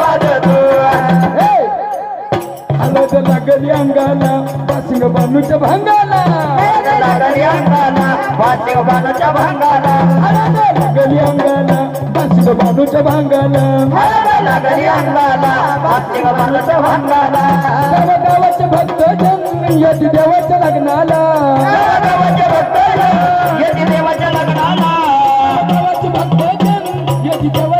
वाजतो. हलत लागली अंगाला बासिंग बानूच्या भांगाला. बाणाच्या भांगाला. लागली अंगाला लागली अंगाला गावाचे भक्त जन यती देवाच्या लग्नाला. गावाचे भक्त येते देवाच्या लग्नाला. गावाचे भक्त जन यती देवाच्या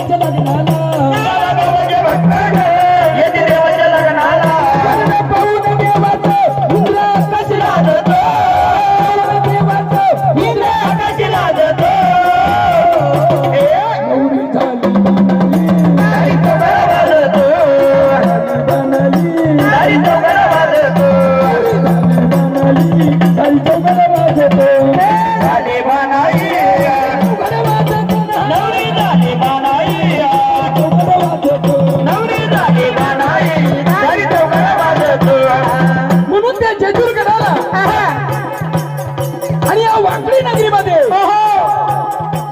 वाकडी नगरीमध्ये.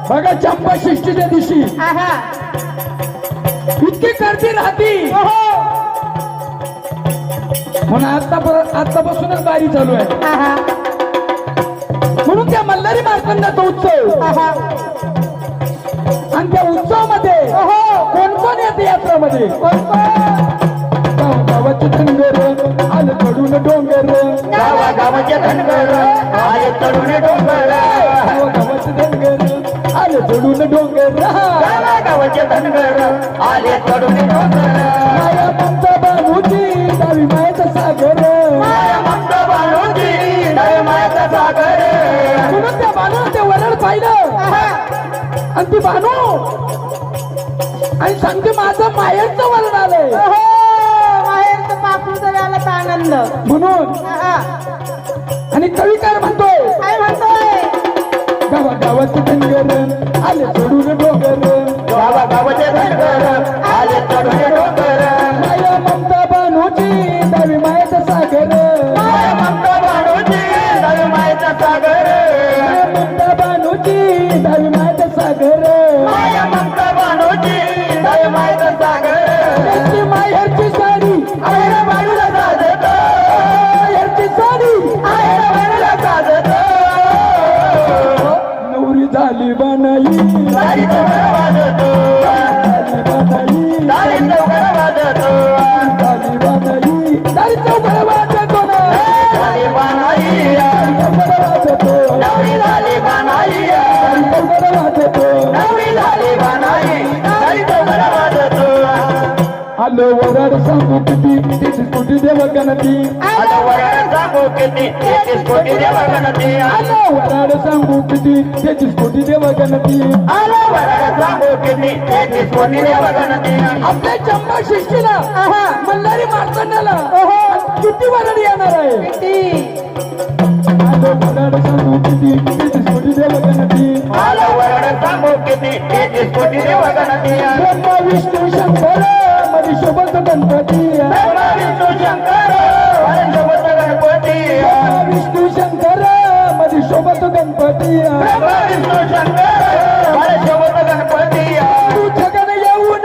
बघा चंपा षष्टीच्या दिवशी. इतकी गर्दी राहती. म्हणून आता आतापासूनच बारी चालू आहे. म्हणून त्या मल्हारी मार्कंडाचा उत्सव. आणि त्या उत्सवामध्ये कोण कोण येते यात्रामध्ये? गावाचे धनगर आलं चढून डोंगर. गावा गावाचे धनगर आले तरुण डोंगर. आलं चढून डोंगर. गावा गावाचे धनगर. आले डोंगर. माया ममता डावी मायचा सागर. माया ममत बाळूची नय मायाचा सागर. म्हणून त्या बाणू ते पाहिलं? आणि ती बाणू आणि सांगते माझं मायाचं वरण आलंय. माहेरचं आनंद. म्हणून आणि कविकार म्हणतोय आलो वराड सांगू किती? तिची कुठे देव गणती. आता वराड सांगू किती? तेहतीस कोटी देवा गणती. आलो वराड सांगू किती? त्याची स्फोटी देव गणती. आला वराड सांगू किती? तेहतीस कोटी देवा गणती. आपल्या चंपा शिष्टीला मल्हारी मार्तंडाला किती वराड येणार आहे? आलो वराड सांगू किती? त्याची स्फोटी देव गणती. आला वराड सांगू किती? तेहतीस कोटी देवा गणती. ब्रह्मा विष्णू शंकर शोभत गणपती विष्णू शंकर गणपती विष्णू शंकर मधी शोभत गणपती विष्णू शंकर सोबत गणपती तू येऊन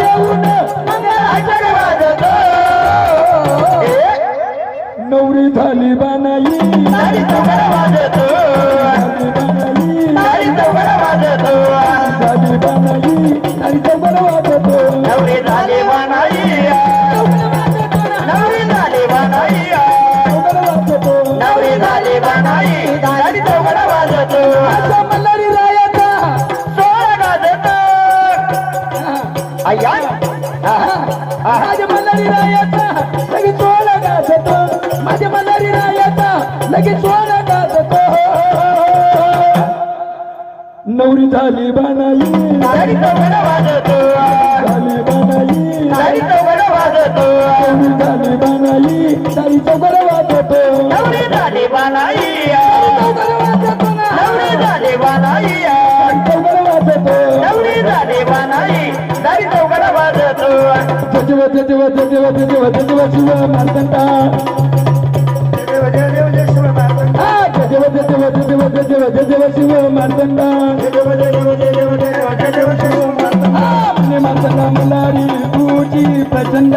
येऊन नवरी झाली बानाई. नारी वाजतो माझ्या मल्हारी रायाचा. लगेच सोळा गौरी झाली बानाई झाली बानाई झाली बानाई तारी चौकड वाजतो नवरी झाली बानाई चौकड नवरी झाली बानाई चौकड वाजतो. नवरी झाली बानाई तारी चौघड वाजतो. जजव जजव जजव जजव जजव शिव मार्तंडा జయ జయ జయ శివ మార్దండ జయ జయ జయ జయ జయ జయ శివ మార్దండ మార్దండ మల్లారి పూజి ప్రచండ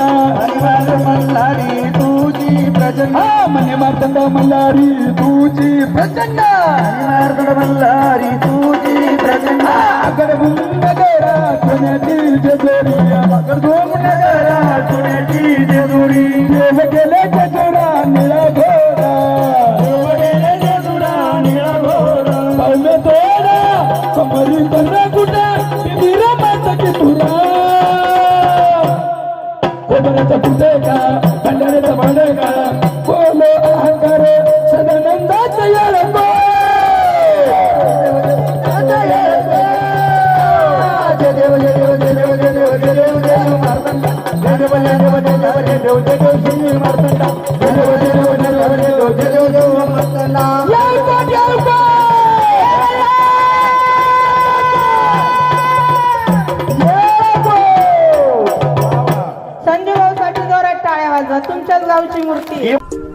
మల్లారి పూజి ప్రచండ మనే మార్దండ మల్లారి పూజి ప్రచండ మార్దండ మల్లారి పూజి ప్రచండ అక్కడ ముందగర తునటి అక్కడ ముందగర తునటి జదోరి कमरी कमरा कुठा विरा माता की तुरा कोबराचा पुढे का? Muchas gracias, Murti.